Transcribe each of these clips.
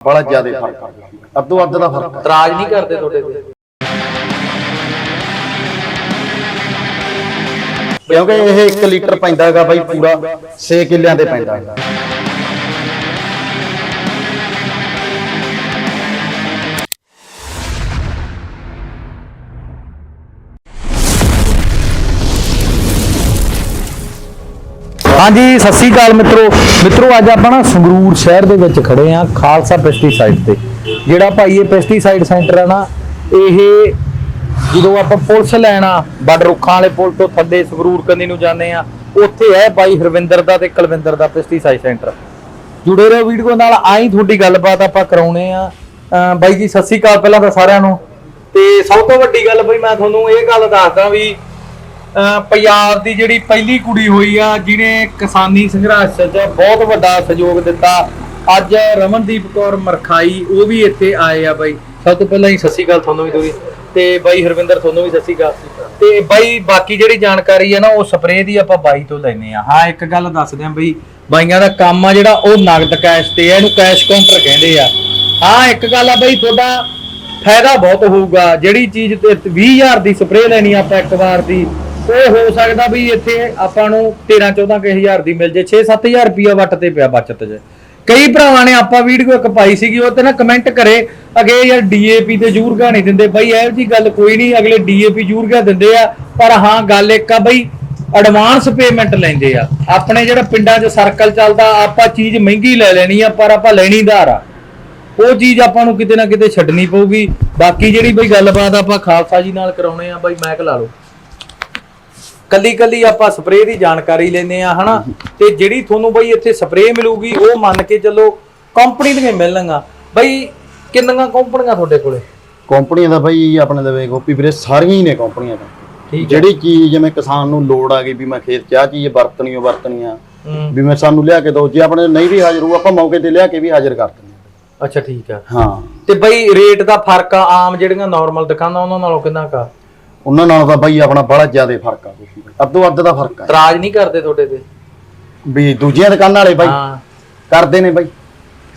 ਬੜਾ ਜ਼ਿਆਦਾ ਫ਼ਰਕ ਆ। ਅੱਧੋ ਅੱਧ ਦਾ ਫ਼ਰਕ ਆ। ਇਤਰਾਜ਼ ਨਹੀਂ ਕਰਦੇ ਤੁਹਾਡੇ ਤੇ? ਕਿਉਂਕਿ ਇਹ 1 ਲੀਟਰ ਪੈਂਦਾ ਹੈਗਾ ਬਾਈ ਪੂਰਾ 6 ਕਿੱਲਿਆਂ ਦੇ ਪੈਂਦਾ ਹੈਗਾ। ਹਾਂਜੀ, ਸਤਿ ਸ੍ਰੀ ਅਕਾਲ ਮਿੱਤਰੋ। ਮਿੱਤਰੋ, ਅੱਜ ਆਪਾਂ ਨਾ ਸੰਗਰੂਰ ਸ਼ਹਿਰ ਦੇ ਵਿੱਚ ਖੜੇ ਆ ਖਾਲਸਾ ਪੈਸਟੀਸਾਈਡ ਤੇ। ਜਿਹੜਾ ਭਾਈ ਇਹ ਪੈਸਟੀਸਾਈਡ ਸੈਂਟਰ ਆ ਨਾ, ਇਹ ਜਦੋਂ ਆਪਾਂ ਪੁਲਿਸ ਲੈਣਾ ਬੱਡ ਰੁੱਖਾਂ ਵਾਲੇ ਪੁਲ ਤੋਂ ਥੱਲੇ ਸੰਗਰੂਰ ਕੰਨੀ ਨੂੰ ਜਾਂਦੇ ਆ ਉੱਥੇ ਹੈ ਭਾਈ ਹਰਵਿੰਦਰ ਦਾ ਤੇ ਕੁਲਵਿੰਦਰ ਦਾ ਪੈਸਟੀਸਾਈਡ ਸੈਂਟਰ ਜੁੜੇ ਰਹੋ ਵੀਡੀਓ ਨਾਲ, ਆਈ ਤੁਹਾਡੀ ਗੱਲਬਾਤ ਆਪਾਂ ਕਰਾਉਣੇ ਆ ਬਾਈ ਜੀ, ਸਤਿ ਸ੍ਰੀ ਅਕਾਲ ਪਹਿਲਾਂ ਤਾਂ ਸਾਰਿਆਂ ਨੂੰ। ਤੇ ਸਭ ਤੋਂ ਵੱਡੀ ਗੱਲ ਬਈ ਮੈਂ ਤੁਹਾਨੂੰ ਇਹ ਗੱਲ ਦੱਸਦਾ ਵੀ ਪੰਜਾਬ ਦੀ ਜਿਹੜੀ ਪਹਿਲੀ ਕੁੜੀ ਹੋਈ ਆ, ਜਿਹਨੇ ਕਿਸਾਨੀ ਸੰਘਰਸ਼ 'ਚ ਬਹੁਤ ਵੱਡਾ ਸਹਿਯੋਗ ਦਿੱਤਾ। ਅੱਜ ਰਮਨਦੀਪ ਕੌਰ ਮਰਖਾਈ, ਉਹ ਵੀ ਇੱਥੇ ਆਏ ਆ ਬਾਈ। ਸਭ ਤੋਂ ਪਹਿਲਾਂ ਹੀ ਸਤਿ ਸ਼੍ਰੀ ਤੁਹਾਨੂੰ ਵੀ ਦੋਈ ਤੇ ਬਾਈ ਹਰਵਿੰਦਰ, ਤੁਹਾਨੂੰ ਵੀ ਸਤਿ ਸ਼੍ਰੀ ਤੇ ਬਾਈ, ਬਾਕੀ ਜਿਹੜੀ ਜਾਣਕਾਰੀ ਹੈ ਨਾ, ਉਹ ਸਪਰੇਅ ਦੀ ਆਪਾਂ ਬਾਈ ਤੋਂ ਲੈਨੇ ਆ। ਹਾਂ, ਇੱਕ ਗੱਲ ਦੱਸਦੇ ਆ ਬਈ। ਬਾਈਆਂ ਦਾ ਕੰਮ ਆ ਜਿਹੜਾ, ਉਹ ਨਗਦ ਕੈਸ਼ ਤੇ ਆ, ਇਹਨੂੰ ਕੈਸ਼ ਕਾਊਂਟਰ ਕਹਿੰਦੇ ਆ। ਹਾਂ, ਇੱਕ ਗੱਲ ਆ ਬਈ, ਤੁਹਾਡਾ ਫਾਇਦਾ ਬਹੁਤ ਹੋਊਗਾ। ਜਿਹੜੀ ਚੀਜ਼ ਤੇ 20000 ਦੀ ਸਪਰੇਅ ਲੈਣੀ ਆਪਾਂ ਇੱਕ ਵਾਰ ਦੀ ਉਹ ਹੋ ਸਕਦਾ ਵੀ ਇੱਥੇ ਆਪਾਂ ਨੂੰ 13 14 ਕੁ ਹਜ਼ਾਰ ਦੀ ਮਿਲ ਜੇ 6 7000 ਰੁਪਿਆ ਵੱਟ ਤੇ ਪਿਆ ਬਚਤ 'ਚ ਕਈ ਭਰਾਵਾਂ ਨੇ ਆਪਾਂ ਵੀਡੀਓ ਇੱਕ ਪਾਈ ਸੀਗੀ, ਉਹ ਤੇ ਨਾ ਕਮੈਂਟ ਕਰੇ, ਅਗੇ ਯਾਰ ਡੀਏਪੀ ਤੇ ਜ਼ਰੂਰ ਗਾ ਨਹੀਂ ਦਿੰਦੇ, ਬਈ ਇਹੋ ਜੀ ਗੱਲ ਕੋਈ ਨਹੀਂ, ਅਗਲੇ ਡੀਏਪੀ ਜ਼ਰੂਰ ਦਿੰਦੇ ਆ, ਪਰ ਹਾਂ ਗੱਲ ਇੱਕ ਆ ਬਈ ਐਡਵਾਂਸ ਪੇਮੈਂਟ ਲੈਂਦੇ ਆ। ਆਪਣੇ ਜਿਹੜਾ ਪਿੰਡਾਂ 'ਚ ਸਰਕਲ ਚੱਲਦਾ, ਆਪਾਂ ਚੀਜ਼ ਮਹਿੰਗੀ ਲੈ ਲੈਣੀ ਆ, ਪਰ ਆਪਾਂ ਲੈਣੀ ਧਾਰ ਆ। ਉਹ ਚੀਜ਼ ਆਪਾਂ ਨੂੰ ਕਿਤੇ ਨਾ ਕਿਤੇ ਛੱਡਣੀ ਪਊਗੀ। ਬਾਕੀ ਜਿਹੜੀ ਬਈ ਗੱਲਬਾਤ ਆਪਾਂ ਖਾਲਸਾ ਜੀ ਨਾਲ ਕਰਾਉਣੇ ਆ, ਬਈ ਮੈਕ ਲਾ ਲਓ। ਕੱਲੀ ਕੱਲੀ ਆਪਾਂ ਸਪਰੇਅ ਦੀ ਜਾਣਕਾਰੀ ਲੈਨੇ ਆ ਹਨਾ? ਤੇ ਜਿਹੜੀ ਤੁਹਾਨੂੰ ਬਈ ਇੱਥੇ ਸਪਰੇਅ ਮਿਲੂਗੀ ਉਹ ਮੰਨ ਕੇ ਚੱਲੋ ਕੰਪਨੀ ਦੀਆਂ ਮਿਲਣਗੀਆਂ। ਬਈ ਕਿੰਨੀਆਂ ਕੰਪਨੀਆਂ ਤੁਹਾਡੇ ਕੋਲੇ? ਕੰਪਨੀਆਂ ਦਾ ਬਾਈ ਆਪਣੇ ਲਵੇ ਗੋਪੀ ਵੀਰੇ ਸਾਰੀਆਂ ਹੀ ਨੇ ਕੰਪਨੀਆਂ ਦਾ ਜਿਹੜੀ ਚੀਜ਼ ਜਿਵੇਂ ਕਿਸਾਨ ਨੂੰ ਲੋੜ ਆ ਗਈ ਵੀ ਮੈਂ ਖੇਤ 'ਚ ਆਹ ਚੀਜ਼ ਵਰਤਣੀ ਓ ਵਰਤਣੀ ਆ ਵੀ ਮੈਂ ਸਾਨੂੰ ਲਿਆ ਕੇ ਦੋ ਜੇ ਆਪਣੇ ਨਹੀਂ ਵੀ ਹਾਜ਼ਰ ਹੋ ਆਪਾਂ ਮੌਕੇ ਤੇ ਲਿਆ ਕੇ ਵੀ ਹਾਜ਼ਰ ਕਰ ਦਿੰਦੇ ਅੱਛਾ ਠੀਕ ਆ। ਹਾਂ। ਤੇ ਬਈ ਰੇਟ ਦਾ ਫ਼ਰਕ ਆ ਆਮ ਜਿਹੜੀਆਂ ਨਾਰਮਲ ਦੁਕਾਨਾਂ ਉਹਨਾਂ ਨਾਲੋਂ ਕਿੰਨਾ ਕਾ ਉਹਨਾਂ ਨਾਲ ਤਾਂ ਬਾਈ ਆਪਣਾ ਬੜਾ ਜ਼ਿਆਦਾ ਫ਼ਰਕ ਆ ਵੀਰੇ। ਅੱਧੋ ਅੱਧ ਦਾ ਫ਼ਰਕ ਆ। ਇਤਰਾਜ਼ ਨਹੀਂ ਕਰਦੇ ਤੁਹਾਡੇ ਤੇ? ਵੀ ਦੂਜੀਆਂ ਦੁਕਾਨਾਂ ਵਾਲੇ ਬਾਈ ਹਾਂ। ਕਰਦੇ ਨੇ ਬਾਈ।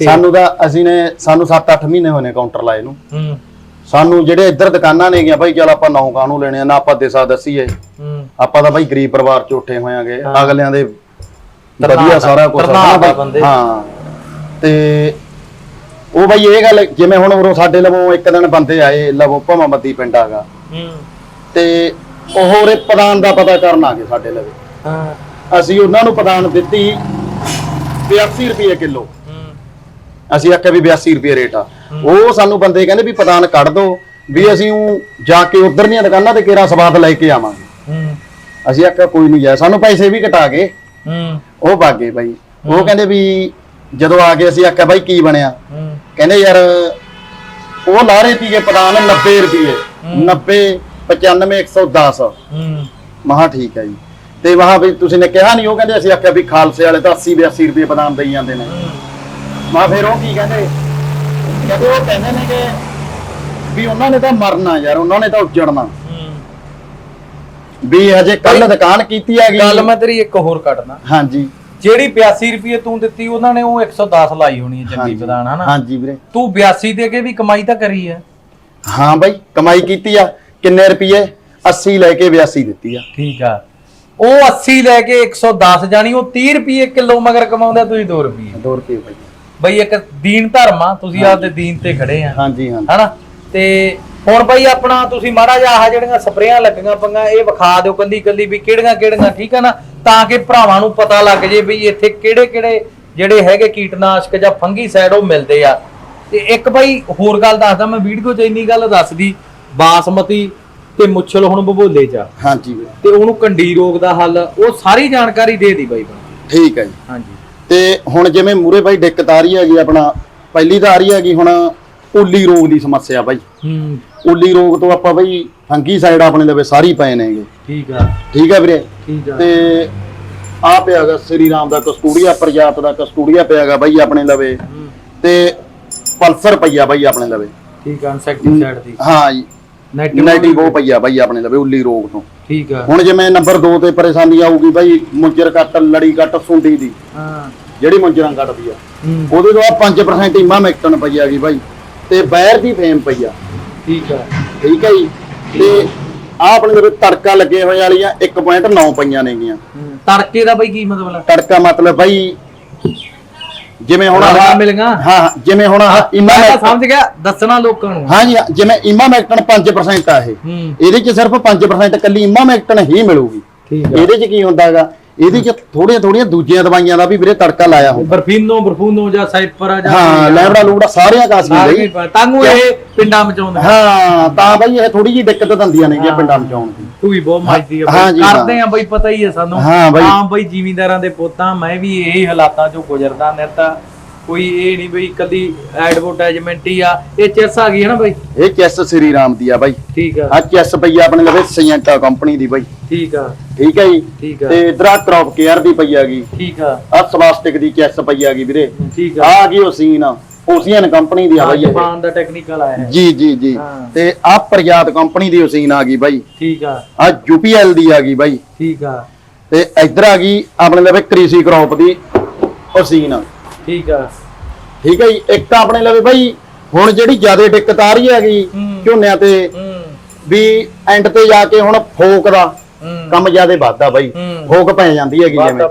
ਸਾਨੂੰ ਤਾਂ ਅਸੀਂ ਨੇ ਸਾਨੂੰ 7-8 ਮਹੀਨੇ ਹੋਏ ਨੇ ਕਾਊਂਟਰ ਲਾਏ ਨੂੰ। ਹੂੰ। ਸਾਨੂੰ ਜਿਹੜੇ ਇੱਧਰ ਦੁਕਾਨਾਂ ਨੇ ਗਿਆ ਬਾਈ ਚਲ ਆਪਾਂ ਨੌ ਕਾਹਨੂੰ ਲੈਣੇ ਆ ਨਾ ਆਪਾਂ ਦੇਸਾ ਦਸੀਏ। ਹੂੰ। ਆਪਾਂ ਤਾਂ ਬਾਈ ਗਰੀਬ ਪਰਿਵਾਰ ਚ ਉੱਠੇ ਹੋਇਆਂਗੇ ਹਾਂ। ਅਗਲਿਆਂ ਦੇ ਵਧੀਆ ਸਾਰਾ ਕੁਝ ਦਾ ਬੰਦੇ। ਹਾਂ। ਤੇ ਉਹ ਬਾਈ ਇਹ ਗੱਲ ਜਿਵੇਂ ਹੁਣ ਉਰੋਂ ਸਾਡੇ ਲਵੋਂ ਇੱਕ ਦਿਨ ਬੰਦੇ ਆਏ ਲਵੋਂ ਭਮਾ ਮੱਦੀ ਪਿੰਡ ਆਗਾ। ਹੂੰ। ਤੇ ਉਹ ਉਰੇ ਪ੍ਰਦਾਨ ਦਾ ਪਤਾ ਕਰਨ ਆ ਗਏ ਸਾਡੇ ਲਵੇ। ਹਾਂ। ਅਸੀਂ ਉਹਨਾਂ ਨੂੰ ਪ੍ਰਦਾਨ ਦਿੱਤੀ 82 ਰੁਪਏ ਕਿਲੋ। ਹੂੰ ਅਸੀਂ ਆਖਿਆ ਵੀ 82 ਰੁਪਏ ਰੇਟ ਆ। ਉਹ ਸਾਨੂੰ ਬੰਦੇ ਕਹਿੰਦੇ ਵੀ ਪ੍ਰਦਾਨ ਕੱਢ ਦੋ ਵੀ ਅਸੀਂ ਊਂ ਜਾ ਕੇ ਉਧਰ ਦੀਆਂ ਦੁਕਾਨਾਂ ਤੇ ਕੇਰਾ ਸਵਾਦ ਲੈ ਕੇ ਆਵਾਂਗੇ। ਹੂੰ। ਅਸੀਂ ਆਖਿਆ ਕੋਈ ਨਹੀਂ ਜਾ ਸਾਨੂੰ ਪੈਸੇ ਵੀ ਘਟਾ ਗਏ। ਹੂੰ। ਉਹ ਭਾਗੇ ਬਾਈ। ਉਹ ਕਹਿੰਦੇ ਵੀ ਜਦੋਂ ਆ ਕੇ ਅਸੀਂ ਆਖਿਆ ਬਾਈ ਕੀ ਬਣਿਆ? ਕਹਿੰਦੇ ਯਾਰ ਉਹ ਲਾ ਰਹੇ ਸੀਗੇ ਪ੍ਰਦਾਨ 90 ਰੁਪਏ। 90 95 110 ਹੂੰ। ਮਹਾ ਠੀਕ ਹੈ ਜੀ। ਤੇ ਵਹਾਂ ਵੀ ਤੁਸੀਂ ਨੇ ਕਿਹਾ ਨਹੀਂ ਉਹ ਕਹਿੰਦੇ ਅਸੀਂ ਆਖਿਆ ਵੀ ਖਾਲਸੇ ਵਾਲੇ ਤਾਂ 80 82 ਰੁਪਏ ਪ੍ਰਦਾਨ ਦੇਈ ਜਾਂਦੇ ਨੇ। ਮਾ ਫਿਰ ਉਹ ਕੀ ਕਹਿੰਦੇ? ਕਹਿੰਦੇ ਉਹ ਕਹਿੰਦੇ ਨੇ ਕਿ ਵੀ ਉਹਨਾਂ ਨੇ ਤਾਂ ਮਰਨਾ ਯਾਰ ਉਹਨਾਂ ਨੇ ਤਾਂ ਉੱਜੜਨਾ। ਵੀ ਹਜੇ ਕੱਲ ਦੁਕਾਨ ਕੀਤੀ ਹੈਗੀ। ਗੱਲ ਮੈਂ ਤੇਰੀ ਇੱਕ ਹੋਰ ਕੱਢਦਾ। ਹਾਂਜੀ। ਜਿਹੜੀ 82 ਰੁਪਏ ਤੂੰ ਦਿੱਤੀ ਉਹਨਾਂ ਨੇ ਉਹ 110 ਲਾਈ ਹੋਣੀ ਹੈ ਚੰਗੀ। ਪ੍ਰਦਾਨ ਹਨਾ? ਹਾਂਜੀ ਵੀਰੇ। ਤੂੰ 82 ਦੇ ਕੇ ਵੀ ਕਮਾਈ ਤਾਂ ਕਰੀ ਹੈ। ਹਾਂ ਬਾਈ ਕਮਾਈ ਕੀਤੀ ਆ। ਕਿੰਨੇ ਰੁਪਏ 80 ਲੈ ਕੇ 82 ਦਿੱਤੀ ਆ। ਠੀਕ ਆ। ਉਹ 80 ਲੈ ਕੇ 110 ਜਾਣੀ ਉਹ 30 ਰੁਪਏ ਕਿਲੋ ਮਗਰ ਕਮਾਉਂਦਾ ਤੁਸੀਂ 2 ਰੁਪਏ 2 ਰੁਪਏ ਬਾਈ। ਬਈ ਇੱਕ ਦੀਨ ਧਰਮ ਆ ਤੁਸੀਂ ਆਪਦੇ ਦੀਨ ਤੇ ਖੜੇ ਆ। ਹਾਂਜੀ ਹਾਂ ਹਨਾ? ਤੇ ਹੁਣ ਬਈ ਆਪਣਾ ਤੁਸੀਂ ਜਿਹਾ ਆਹ ਜਿਹੜੀਆਂ ਸਪਰੇਆਂ ਲੱਗੀਆਂ ਪੰਗਾ ਇਹ ਵਿਖਾ ਦਿਓ ਕੱਲੀ ਕੱਲੀ ਵੀ ਕਿਹੜੀਆਂ ਕਿਹੜੀਆਂ ਠੀਕ ਆ ਨਾ? ਤਾਂ ਕਿ ਭਰਾਵਾਂ ਨੂੰ ਪਤਾ ਲੱਗ ਜੇ ਵੀ ਇੱਥੇ ਕਿਹੜੇ ਕਿਹੜੇ ਜਿਹੜੇ ਹੈਗੇ ਕੀਟਨਾਸ਼ਕ ਜਾਂ ਫੰਗੀਸਾਈਡ ਉਹ ਮਿਲਦੇ ਆ। ਤੇ ਇੱਕ ਬਈ ਹੋਰ ਗੱਲ ਦੱਸਦਾ ਮੈਂ ਵੀਡੀਓ 'ਚ ਇੰਨੀ ਗੱਲ ਦੱਸਦੀ ਬਾਸਮਤੀ ਤੇ ਮੁੱਛਲ ਹੁਣ ਬਬੋਲੇ 'ਚ ਆ। ਹਾਂਜੀ। ਵੀਰੇ ਤੇ ਉਹਨੂੰ ਕੰਡੀ ਰੋਗ ਦਾ ਹੱਲ ਉਹ ਸਾਰੀ ਜਾਣਕਾਰੀ ਦੇ ਦੀ ਬਾਈ ਠੀਕ ਹੈ ਜੀ। ਹਾਂਜੀ। ਤੇ ਹੁਣ ਜਿਵੇਂ ਮੂਰੇ ਬਾਈ ਦਿੱਕਤ ਆ ਰਹੀ ਹੈਗੀ ਆਪਣਾ ਪਹਿਲੀ ਤਾਂ ਆ ਰਹੀ ਹੈਗੀ ਹੁਣ ਉੱਲੀ ਰੋਗ ਦੀ ਸਮੱਸਿਆ ਬਾਈ। ਹੂੰ। ਉੱਲੀ ਰੋਗ ਤੋਂ ਆਪਾਂ ਬਾਈ ਫੰਗੀ ਸਾਈਡ ਆਪਣੇ ਲਵੇ ਸਾਰੀ ਪਏ ਨੇਗੇ। ਠੀਕ ਆ। ਠੀਕ ਹੈ ਵੀਰੇ? ਠੀਕ ਆ। ਤੇ ਆ ਪਿਆਗਾ ਸ੍ਰੀ ਰਾਮ ਦਾ ਕਸਤੂੜੀਆ ਪ੍ਰਜਾਤ ਦਾ ਕਸਤੂੜੀਆ ਪਿਆਗਾ ਬਾਈ ਆਪਣੇ ਲਵੇ। ਹੂੰ, ਤੇ ਪਲਸਰ ਪਈਆ ਬਾਈ ਆਪਣੇ ਲਵੇ। ਠੀਕ ਆ ਇਨਸੈਕਟੀਸਾਈਡ ਦੀ। ਹਾਂ ਜੀ। ਨੈਟਿਵ ਨੈਗੇਟਿਵ ਉਹ ਪਈਆ ਬਾਈ ਆਪਣੇ ਲਵੇ ਉੱਲੀ ਰੋਗ ਤੋਂ। ਠੀਕ ਆ। ਹੁਣ ਜਿਵੇਂ ਨੰਬਰ 2 ਤੇ ਪਰੇਸ਼ਾਨੀ ਆਊਗੀ ਬਾਈ ਮੁੰਜਰ ਕੱਟ ਲੜੀ ਕੱਟ ਸੁੰਡੀ ਦੀ। ਹਾਂ। ਜਿਹੜੀ ਮੁੰਜਰਾਂ ਕੱਟਦੀ ਆ। ਉਹਦੇ ਤੋਂ ਆ 5% ਇਮਾ ਮੈਕਟਨ ਪਈ ਆ ਗਈ ਬਾਈ। ਤੇ ਬੈਰ ਦੀ ਫੇਮ ਪਈ ਆ। ਠੀਕ ਆ। ਠੀਕ ਹੈ ਜੀ। ਤੇ ਆ ਆਪਣੇ ਦੇ ਤੜਕਾ ਲੱਗੇ ਹੋਏ ਵਾਲੀਆਂ 1.9 ਪਈਆਂ ਨੇਗੀਆਂ। ਤੜਕੇ ਦਾ ਬਈ ਕੀ ਮਤਲਬ ਤੜਕਾ ਮਤਲਬ ਬਾਈ ਜਿਵੇਂ ਹੁਣ ਰਲਾ ਆਹ- ਮਿਲ ਗਿਆ। ਹਾਂ ਹਾਂ, ਜਿਵੇਂ ਹੁਣ ਆਹ ਇਮਾ ਮੈਂ ਤਾਂ ਸਮਝ ਗਿਆ ਦੱਸਣਾ ਲੋਕਾਂ ਨੂੰ। ਹਾਂ ਜੀ ਹਾਂ, ਜਿਵੇਂ ਇਮਾ ਮੈਕਟਨ 5% ਆ ਇਹ। ਹੂੰ। ਇਹਦੇ ਚ ਸਿਰਫ 5% ਕੱਲੀ ਇਮਾ ਮੈਕਟਨ ਹੀ ਮਿਲੂਗੀ। ਠੀਕ ਆ। ਇਹਦੇ ਚ ਕੀ ਹੁੰਦਾ ਹੈਗਾ ਇਹਦੇ ਚ ਥੋੜੀਆਂ ਥੋੜੀਆਂ ਦੂਜੀਆਂ ਦਵਾਈਆਂ ਦਾ ਵੀ ਵੀਰੇ ਤੜਕਾ ਲਾਇਆ ਹੁੰਦਾ। ਬਰਫੀਨੋ ਬਰਫੂਨੋ ਜਾਂ ਸਾਈਪਰ ਆ ਜਾਂ ਹਾਂ ਲੈਬੜਾ ਲੂਬੜਾ ਸਾਰੀਆਂ ਸਾਰੇ ਲਈ। ਤਾਂਗੂ ਇਹ ਪਿੰਡਾਂ ਮਚਾਉਂਦੇ ਹਾਂ ਤਾਂ ਬਈ ਇਹ ਥੋੜੀ ਜਿਹੀ ਦਿੱਕਤ ਦਿੰਦੀਆਂ ਨੇ ਹਾਂ। ਪਿੰਡਾਂ ਮਚਾਉਣ ਦੀ। ਤੂੰ ਵੀ ਬਹੁਤ ਮੱਜਦੀ ਆ ਜੀ। ਕਰਦੇ ਆ ਬਈ ਪਤਾ ਹੀ ਹੈ ਸਾਨੂੰ ਹਾਂ ਬਈ। ਜ਼ਿਮੀਂਦਾਰਾਂ ਦੇ ਪੁੱਤਾਂ ਮੈਂ ਵੀ ਇਹੀ ਹਾਲਾਤਾਂ ਚੋਂ ਗੁਜ਼ਰਦਾ ਨਿਰਤਾ ਕੋਈ ਇਹ ਨਹੀਂ ਬਈ ਕਦੀ ਐਡਵਰਟਾਈਜ਼ਮੈਂਟ ਹੀ ਆ। ਇਹ ਚੈਸ ਆ ਗਈ ਹੈ ਨਾ ਬਈ? ਇਹ ਚੈਸ ਸ੍ਰੀ ਰਾਮ ਦੀ ਆ ਬਾਈ। ਠੀਕ ਆ। ਆ ਚੈਸ ਪਈ ਆ ਆਪਣੇ ਲਵੇ ਸੀਐਂਟਾ ਕੰਪਨੀ ਦੀ ਬਾਈ। ਠੀਕ ਆ। ਠੀਕ ਹੈ ਜੀ? ਠੀਕ ਆ। ਤੇ ਇਧਰ ਆ ਕ੍ਰੌਪ ਕੇਅਰ ਦੀ ਪਈ ਹੈਗੀ ਠੀਕ ਆ। ਆ ਸਵਾਸਟਿਕ ਦੀ ਚੈਸ ਪਈ ਹੈਗੀ ਵੀਰੇ। ਠੀਕ ਆ। ਆ ਆ ਗਈ ਓਸੀਨ ਓਸੀਅਨ ਕੰਪਨੀ ਦੀ ਆ ਬਾਈ ਜਪਾਨ ਦਾ ਟੈਕਨੀਕਲ ਆਇਆ ਹੈ। ਜੀ ਜੀ ਜੀ। ਤੇ ਆ ਪ੍ਰਯਾਤ ਕੰਪਨੀ ਦੀ ਓਸੀਨ ਆ ਗਈ ਬਾਈ। ਠੀਕ ਆ। ਆ ਯੂਪੀਐਲ ਦੀ ਆ ਗਈ ਬਾਈ। ਠੀਕ ਆ। ਤੇ ਇੱਧਰ ਆ ਗਈ ਆਪਣੇ ਲਵੇ ਕ੍ਰਿਸ਼ੀ ਕ੍ਰੌਪ ਦੀ ਓਸੀਨ ਠੀਕ ਆ। ਠੀਕ ਹੈ ਜੀ ਇੱਕ ਆਪਣੇ ਲਵੇ ਬਾਈ ਹੁਣ ਜਿਹੜੀ ਜ਼ਿਆਦਾ ਦਿੱਕਤ ਆ ਰਹੀ ਹੈਗੀ। ਝੋਨਿਆਂ ਤੇ ਵੀ ਐਂਡ ਤੇ ਜਾ ਕੇ ਹੁਣ ਫੋਕ ਦਾ ਕੰਮ ਜ਼ਿਆਦਾ ਵੱਧਦਾ ਬਾਈ। ਫੋਕ ਪੈ ਜਾਂਦੀ ਹੈਗੀ ਜਿਵੇਂ।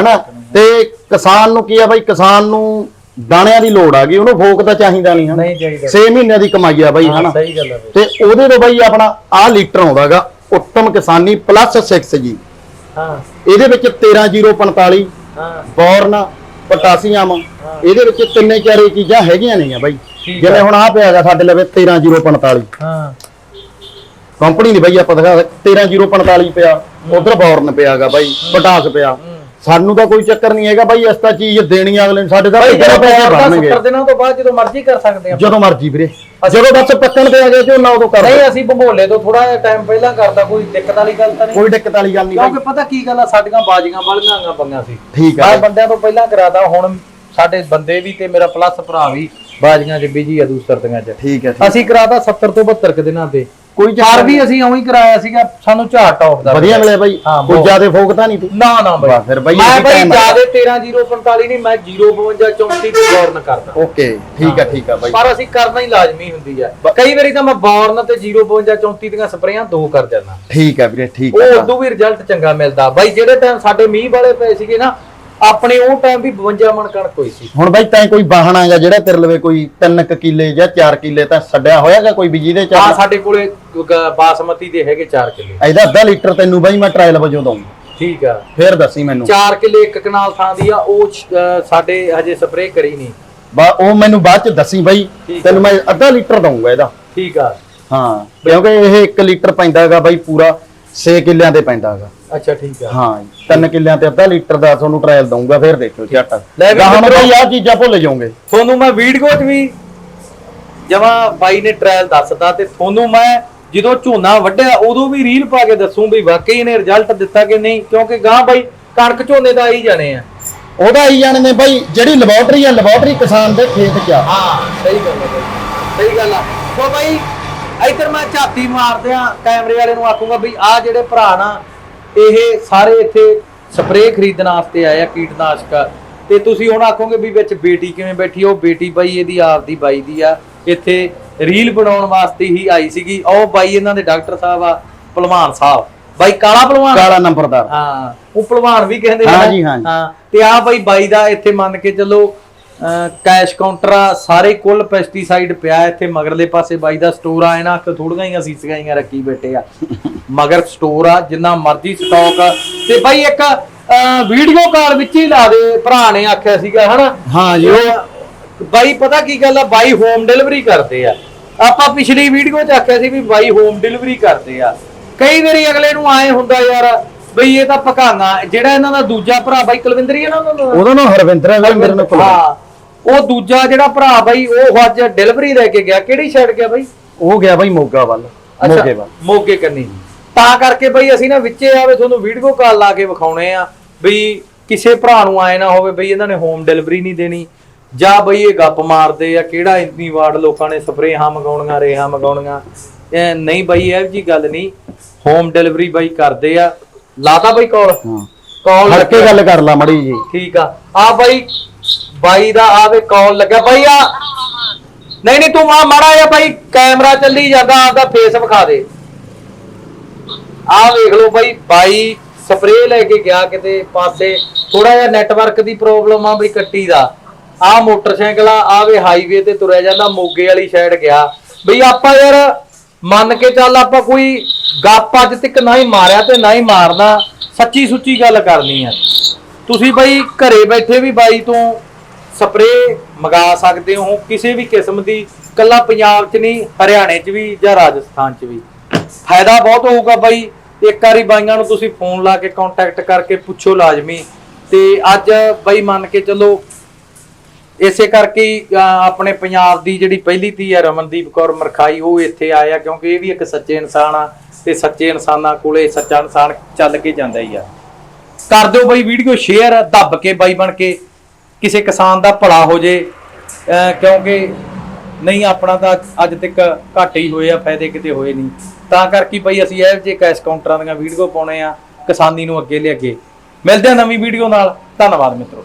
ਹਨਾ। ਤੇ ਕਿਸਾਨ ਨੂੰ ਕੀ ਆ ਬਾਈ ਕਿਸਾਨ ਨੂੰ ਦਾਣਿਆਂ ਦੀ ਲੋੜ ਆ ਗਈ ਉਹਨੂੰ ਫੋਕ ਤਾਂ ਚਾਹੀਦਾ ਨਹੀਂ ਨਹੀਂ ਚਾਹੀਦਾ। 6 ਮਹੀਨਿਆਂ ਦੀ ਕਮਾਈ ਆ ਬਾਈ ਹਨਾ? ਸਹੀ ਗੱਲ ਆ ਬਈ। ਤੇ ਉਹਦੇ ਤੋਂ ਬਾਈ ਆਪਣਾ ਆ ਲੀਟਰ ਆਉਂਦਾਗਾ ਉੱਤਮ ਕਿਸਾਨੀ ਪਲੱਸ 6 ਜੀ। ਹਾਂ। ਇਹਦੇ ਵਿੱਚ 13045 ਹਾਂ। ਬੋਰਨ ਪੋਟਾਸੀਅਮ ਇਹਦੇ ਵਿੱਚ ਤਿੰਨੇ ਚਾਰੇ ਚੀਜ਼ਾਂ ਹੈਗੀਆਂ ਨੇਗੀਆਂ ਬਾਈ। ਠੀਕ ਜਿਵੇਂ ਆ। ਹੁਣ ਆ ਪਿਆਗਾ ਸਾਡੇ ਲਵੇ 13045 ਹਾਂ। ਕੰਪਨੀ ਦੀ ਬਾਈ ਆਪਾਂ ਦਿਖਾ 13045 ਪਿਆ ਉਧਰ ਬੋਰਨ ਪਿਆਗਾ ਬਾਈ ਪਟਾਸ ਪਿਆ। ਸਾਨੂੰ ਤਾਂ ਕੋਈ ਚੱਕਰ ਨਹੀਂ ਹੈਗਾ ਬਾਈ ਇਸ ਤਾਂ ਚੀਜ਼ ਦੇਣੀ ਆ ਅਗਲੇ ਨੂੰ ਸਾਡੇ ਜਦੋਂ ਪੈਸੇ ਦਾ ਬਣਨਗੇ। 70 ਦਿਨਾਂ ਤੋਂ ਬਾਅਦ ਜਦੋਂ ਮਰਜ਼ੀ ਕਰ ਸਕਦੇ ਆ ਜਦੋਂ ਮਰਜ਼ੀ ਵੀਰੇ। ਜਦੋਂ ਬਸ ਪੱਕਣ ਤੇ ਆ ਗਿਆ ਝੋਨਾ ਉਦੋਂ ਕਰ ਨਹੀਂ ਅਸੀਂ ਭੰਬੋਲੇ ਤੋਂ ਥੋੜਾ ਜਿਹਾ ਟਾਈਮ ਪਹਿਲਾਂ ਕਰਦਾ ਕੋਈ ਦਿੱਕਤ ਵਾਲੀ ਗੱਲ ਤਾਂ ਨਹੀਂ। ਕੋਈ ਦਿੱਕਤ ਵਾਲੀ ਗੱਲ ਨਹੀਂ ਕਿਉਂਕਿ ਪਤਾ ਕੀ ਗੱਲ ਆ ਸਾਡੀਆਂ ਬਾਜੀਆਂ ਵਾਲੀਆਂ ਪੰਗਾਂ ਸੀ। ਠੀਕ ਆ ਬੰਦਿਆਂ ਤੋਂ ਪਹਿਲਾਂ ਕਰਾਦਾ ਹੁਣ ਸਾਡੇ ਬੰਦੇ ਵੀ ਤੇ ਮੇਰਾ ਪਲੱਸ ਭਰਾ ਵੀ। ਬਾਜੀਆਂ 'ਚ ਬਿਜ਼ੀ ਆ ਦੂਸਰਤੀਆਂ 'ਚ। ਠੀਕ ਹੈ ਠੀਕ। ਅਸੀਂ ਕਰਾਦਾ 70 ਤੋਂ 72 ਕੁ ਦਿਨਾਂ ਤੇ। ਕੋਈ ਚਾਰ ਵੀ ਅਸੀਂ ਉਹੀ ਕਰਾਇਆ ਸੀਗਾ ਸਾਨੂੰ ਝਾੜ ਟੌਪ ਦਾ ਵਧੀਆ ਮਿਲਿਆ ਬਾਈ। ਹਾਂ, ਕੋਈ। ਜ਼ਿਆਦਾ ਫੋਕ ਤਾਂ ਨਹੀਂ ਤੂੰ? ਨਾ ਨਾ ਬਾਈ। ਫਿਰ ਬਾਈ ਮੈਂ ਬਾਈ। ਜਿਆਦੇ 13045 ਨਹੀਂ ਮੈਂ 052 34 ਤੇ ਗੌਰਨ ਕਰਦਾ। ਓਕੇ ਠੀਕ ਆ ਠੀਕ ਆ ਬਾਈ। ਪਰ ਅਸੀਂ ਕਰਨਾ ਹੀ ਲਾਜ਼ਮੀ ਹੁੰਦੀ ਆ। ਕਈ ਵਾਰੀ ਤਾਂ ਮੈਂ ਬੌਰਨ ਤੇ 052 34 ਦੀਆਂ ਸਪਰੇਆਂ ਦੋ ਕਰ ਜਾਂਦਾ ਠੀਕ ਆ ਵੀਰੇ ਠੀਕ ਉਹ ਆ ਉਦੋਂ ਵੀ ਰਿਜ਼ਲਟ ਚੰਗਾ ਮਿਲਦਾ। ਬਾਈ ਜਿਹੜੇ ਟਾਈਮ ਸਾਡੇ ਮੀਂਹ ਵਾਲੇ ਪਏ ਸੀਗੇ ਨਾ ਆਪਣੇ ਉਹ ਟਾਈਮ ਵੀ 52 ਮਣ ਕਣਕ ਹੋਈ ਸੀ। ਹੁਣ ਬਾਈ ਤੈਂ ਕੋਈ ਬਾਹਣਾ ਹੈਗਾ ਜਿਹੜਾ ਤੇਰੇ ਲਵੇ ਕੋਈ 3 ਕਿੱਲੇ ਜਾਂ 4 ਕਿੱਲੇ ਤਾਂ ਛੱਡਿਆ ਹੋਇਆਗਾ ਕੋਈ ਵੀ ਜਿਹਦੇ ਆ ਚ ਸਾਡੇ ਕੋਲੇ ਗ- ਬਾਸਮਤੀ ਦੇ ਹੈਗੇ 4 ਕਿੱਲੇ। ਇਹਦਾ ਅੱਧਾ ਲੀਟਰ ਤੈਨੂੰ ਬਾਈ ਮੈਂ ਟ੍ਰਾਇਲ ਵਜੋਂ ਦਊਂਗਾ। ਠੀਕ ਆ। ਫੇਰ ਦੱਸੀ ਮੈਨੂੰ। 4 ਕਿੱਲੇ ਇੱਕ ਕਨਾਲ ਥਾਂ ਦੀ ਆ ਉਹ ਸਾਡੇ ਹਜੇ ਸਪਰੇਅ ਕਰੀ ਨਹੀਂ। ਬਾ ਉਹ ਮੈਨੂੰ ਬਾਅਦ ਚ ਦੱਸੀ ਬਾਈ। ਠੀਕ ਤੈਨੂੰ ਮੈਂ ਅੱਧਾ ਲੀਟਰ ਦਊਂਗਾ ਇਹਦਾ। ਠੀਕ ਆ। ਹਾਂ ਕਿਉਂਕਿ ਇਹ 1 ਲੀਟਰ ਪੈਂਦਾ ਹੈਗਾ ਬਾਈ ਪੂਰਾ। 6 ਕਿੱਲਿਆਂ ਤੇ ਪੈਂਦਾ ਹੈਗਾ। ਅੱਛਾ ਠੀਕ ਆ। ਹਾਂ 3 ਕਿੱਲਿਆਂ ਤੇ ਅੱਧਾ ਲੀਟਰ ਦਾ ਤੁਹਾਨੂੰ ਟ੍ਰਾਇਲ ਦਊਂਗਾ ਫੇਰ ਦੇਖਿਓ ਝੱਟ ਲੈ ਵੀ ਗਾਹਾਂ ਨੂੰ ਮਿੱਤਰੋ- ਆਹ ਚੀਜ਼ਾਂ ਭੁੱਲ ਜਾਓਗੇ। ਤੁਹਾਨੂੰ ਮੈਂ ਵੀਡੀਓ 'ਚ ਵੀ ਜਮਾ ਬਾਈ ਨੇ ਟ੍ਰਾਇਲ ਦੱਸਤਾ ਤੇ ਤੁਹਾਨੂੰ ਮੈਂ ਜਦੋਂ ਝੋਨਾ ਵੱਢਿਆ ਉਦੋਂ ਵੀ ਰੀਲ ਪਾ ਕੇ ਦੱਸੂ ਵੀ ਵਾਕਈ ਇਹਨੇ ਰਿਜ਼ਲਟ ਦਿੱਤਾ ਕਿ ਨਹੀਂ ਕਿਉਂਕਿ ਗਾਂ ਬਾਈ ਕਣਕ ਝੋਨੇ ਦਾ ਆਈ ਜਾਣੇ ਆ। ਉਹਦਾ ਹੀ ਜਾਣੇ ਨੇ ਬਾਈ ਜਿਹੜੀ ਲੈਬੋਰਟਰੀ ਆ ਲੈਬੋਰਟਰੀ ਕਿਸਾਨ ਦੇ ਖੇਤ 'ਚ ਆ। ਹਾਂ ਸਹੀ ਗੱਲ ਹੈ ਬਾਈ। ਸਹੀ ਗੱਲ ਆ। ਸੋ ਬਾਈ ਇੱਧਰ ਮੈਂ ਝਾਤੀ ਮਾਰਦੇ ਆ ਕੈਮਰੇ ਵਾਲੇ ਨੂੰ ਆਖੂੰਗਾ ਵੀ ਆ ਜਿਹੜੇ ਭਰਾ ਨਾ ਇਹ ਸਾਰੇ ਇੱਥੇ ਸਪਰੇਅ ਖਰੀਦਣ ਵਾਸਤੇ ਆਏ ਆ ਕੀਟਨਾਸ਼ਕ। ਤੇ ਤੁਸੀਂ ਹੁਣ ਆਖੋਗੇ ਵੀ ਵਿੱਚ ਬੇਟੀ ਕਿਵੇਂ ਬੈਠੀ? ਉਹ ਬੇਟੀ ਬਾਈ ਇਹਦੀ ਆਪਦੀ ਬਾਈ ਦੀ ਆ। ਇੱਥੇ ਰੀਲ ਬਣਾਉਣ ਵਾਸਤੇ ਹੀ ਆਈ ਸੀਗੀ। ਉਹ ਬਾਈ ਇਹਨਾਂ ਦੇ ਡਾਕਟਰ ਸਾਹਿਬ ਆ ਭਲਵਾਨ ਸਾਹਿਬ। ਬਾਈ ਕਾਲਾ ਭਲਵਾਨ ਕਾਲਾ ਨੰਬਰਦਾਰ। ਹਾਂ ਉਹ ਭਲਵਾਨ ਵੀ ਕਹਿੰਦੇ ਹਾਂ ਹਾਂ ਤੇ ਆ ਬਾਈ ਬਾਈ ਦਾ ਇੱਥੇ ਮੰਨ ਕੇ ਚੱਲੋ ਕੈਸ਼ ਕਾਊਂਟਰ ਆ ਸਾਰੇ ਕੁੱਲ ਪੈਸਟੀਸਾਈਡ ਪਿਆ ਇੱਥੇ ਮਗਰਲੇ ਪਾਸੇ ਬਾਈ ਦਾ ਸਟੋਰ ਆ ਇਹਨਾਂ ਕਿ ਥੋੜੀਆਂ ਹੀ ਸੀਸੀਆਂ ਹੀ ਰੱਖੀ ਬੈਠੇ ਆ। ਮਗਰ ਸਟੋਰ ਆ ਜਿੰਨਾ ਮਰਜ਼ੀ ਸਟਾਕ ਤੇ ਬਾਈ ਇੱਕ ਵੀਡੀਓ ਕਾਲ ਵਿੱਚ ਹੀ ਲਾ ਦੇ ਭਰਾ ਨੇ ਆਖਿਆ ਸੀਗਾ ਹਨਾ? ਹਾਂ ਜੀ, ਉਹ ਬਾਈ ਪਤਾ ਕੀ ਗੱਲ ਆ ਬਾਈ ਹੋਮ ਡਿਲੀਵਰੀ ਕਰਦੇ ਆ। ਆਪਾਂ ਪਿਛਲੀ ਵੀਡੀਓ 'ਚ ਆਖਿਆ ਸੀ ਵੀ ਬਾਈ ਹੋਮ ਡਿਲੀਵਰੀ ਕਰਦੇ ਆ। ਕਈ ਵਾਰੀ ਅਗਲੇ ਨੂੰ ਆਏ ਹੁੰਦਾ ਯਾਰ ਬਈ ਇਹ ਤਾਂ ਪਕਾਂਗਾ। ਜਿਹੜਾ ਇਹਨਾਂ ਦਾ ਦੂਜਾ ਭਰਾ ਬਾਈ ਕੁਲਵਿੰਦਰ ਹੀ ਹੈ ਨਾ ਉਹਨਾਂ ਦਾ। ਉਹਦਾ ਨਾਮ ਹਰਵਿੰਦਰ ਹੈ ਮੇਰੇ ਨਾਲ ਹਾਂ। ਉਹ ਦੂਜਾ ਜਿਹੜਾ ਭਰਾ ਬਾਈ ਉਹ ਅੱਜ ਡਿਲੀਵਰੀ ਲੈ ਕੇ ਗਿਆ। ਕਿਹੜੀ ਸਾਈਡ ਗਿਆ ਬਾਈ? ਉਹ ਗਿਆ ਬਾਈ ਮੋਗਾ ਵੱਲ ਮੋਗੇ ਵੱਲ। ਮੋਗੇ ਕੰਨੀ। ਤਾਂ ਕਰਕੇ ਬਈ ਅਸੀਂ ਨਾ ਵਿੱਚੇ ਆਵੇ ਤੁਹਾਨੂੰ ਵੀਡੀਓ ਕਾਲ ਲਾ ਕੇ ਵਿਖਾਉਣੇ ਆ ਵੀ ਕਿਸੇ ਭਰਾ ਨੂੰ ਆਏ ਨਾ ਹੋਵੇ ਬਈ ਇਹਨਾਂ ਨੇ ਹੋਮ ਡਿਲੀਵਰੀ ਨਹੀਂ ਦੇਣੀ। ਜਾਂ ਬਈ ਇਹ ਗੱਪ ਮਾਰਦੇ ਆ ਕਿਹੜਾ ਇੰਨੀ ਵਾਰਡ ਲੋਕਾਂ ਨੇ ਸਪਰੇਹਾਂ ਮੰਗਾਉਣੀਆਂ ਰੇਹਾਂ ਮੰਗਾਉਣੀਆਂ। ਇਹ ਨਹੀਂ ਬਈ ਇਹ ਜੀ ਗੱਲ ਨਹੀਂ। ਹੋਮ ਡਿਲੀਵਰੀ ਬਈ ਕਰਦੇ ਆ। ਲਾਤਾ ਬਈ ਕਾਲ ਕਾਲ ਹਟ ਕੇ ਗੱਲ ਕਰ ਲਾ ਮੜੀ ਜੀ। ਠੀਕ ਆ। ਆ ਬਾਈ ਬਾਈ ਦਾ ਆਵੇ ਕਾਲ ਲੱਗਾ ਬਾਈ ਆ ਨਹੀਂ ਨਹੀਂ, ਤੂੰ ਆ ਮਾੜਾ ਜਿਹਾ ਬਾਈ ਕੈਮਰਾ ਚੱਲੀ ਜਾਂਦਾ, ਆਪਦਾ ਫੇਸ ਵਿਖਾ ਦੇ। ਆ ਵੇਖ ਲਓ ਬਾਈ ਬਾਈ ਸਪਰੇਅ ਲੈ ਕੇ ਗਿਆ ਕਿਤੇ ਪਾਸੇ। ਥੋੜਾ ਜਿਹਾ ਨੈਟਵਰਕ ਦੀ ਪ੍ਰੋਬਲਮ ਆ ਬਈ ਕੱਟੀ ਦਾ। ਆ ਮੋਟਰਸਾਈਕਲ ਆ ਆਵੇ ਹਾਈਵੇ ਤੇ ਤੁਰਿਆ ਜਾਂਦਾ, ਮੋਗੇ ਵਾਲੀ ਸਾਈਡ ਗਿਆ। ਬਈ ਆਪਾਂ ਯਾਰ, ਮੰਨ ਕੇ ਚੱਲ ਆਪਾਂ ਕੋਈ ਗੱਪ ਅੱਜ ਤੱਕ ਨਾ ਹੀ ਮਾਰਿਆ ਤੇ ਨਾ ਹੀ ਮਾਰਨਾ। ਸੱਚੀ ਸੁੱਚੀ ਗੱਲ ਕਰਨੀ ਆ। ਤੁਸੀਂ ਬਈ ਘਰੇ ਬੈਠੇ ਵੀ ਬਾਈ ਤੋਂ ਸਪਰੇ ਮੰਗਾ ਸਕਦੇ ਹੋ ਕਿਸੇ ਵੀ ਕਿਸਮ ਦੀ ਕੱਲਾ ਪੰਜਾਬ 'ਚ ਨਹੀਂ ਹਰਿਆਣੇ 'ਚ ਵੀ ਜਾਂ ਰਾਜਸਥਾਨ 'ਚ ਵੀ। ਫਾਇਦਾ ਬਹੁਤ ਹੋਊਗਾ ਬਾਈ ਇੱਕ ਵਾਰੀ ਬਾਈਆਂ ਨੂੰ ਤੁਸੀਂ ਫੋਨ ਲਾ ਕੇ ਕੰਟੈਕਟ ਕਰਕੇ ਪੁੱਛੋ ਲਾਜ਼ਮੀ। ਤੇ ਅੱਜ ਬਾਈ ਮੰਨ ਕੇ ਚੱਲੋ ਇਸੇ ਕਰਕੇ ਅਹ, ਆਪਣੇ ਪੰਜਾਬ ਦੀ ਜਿਹੜੀ ਪਹਿਲੀ ਧੀ ਹੈ ਰਮਨਦੀਪ ਕੌਰ ਮਰਖਾਈ ਉਹ ਇੱਥੇ ਆਇਆ ਕਿਉਂਕਿ ਇਹ ਵੀ ਇੱਕ ਸੱਚੇ ਇਨਸਾਨ ਆ ਤੇ ਸੱਚੇ ਇਨਸਾਨਾਂ ਕੋਲੇ ਸੱਚਾ ਇਨਸਾਨ ਚੱਲ ਕੇ ਜਾਂਦਾ ਹੀ ਆ। ਕਰ ਦਿਓ ਬਾਈ ਵੀਡੀਓ ਸ਼ੇਅਰ ਦੱਬ ਕੇ ਬਾਈ ਬਣ ਕੇ। ਕਿਸੇ ਕਿਸਾਨ ਦਾ ਭਲਾ ਹੋ ਜੇ ਕਿਉਂਕਿ ਨਹੀਂ ਆਪਣਾ ਤਾਂ ਅੱਜ ਤੱਕ ਘੱਟ ਹੀ ਹੋਏ ਆ, ਫਾਇਦੇ ਕਿਤੇ ਹੋਏ ਨਹੀਂ। ਤਾਂ ਕਰਕੇ ਬਾਈ ਅਸੀਂ ਇਹ ਜੇ ਕੈਸ਼ ਕਾਊਂਟਰਾਂ ਦੀਆਂ ਵੀਡੀਓ ਪਾਉਣੇ ਆ, ਕਿਸਾਨੀ ਨੂੰ ਅੱਗੇ ਲਿਆਗੇ ਮਿਲਦੇ ਆ ਨਵੀਂ ਵੀਡੀਓ ਨਾਲ। ਧੰਨਵਾਦ ਮਿੱਤਰੋ।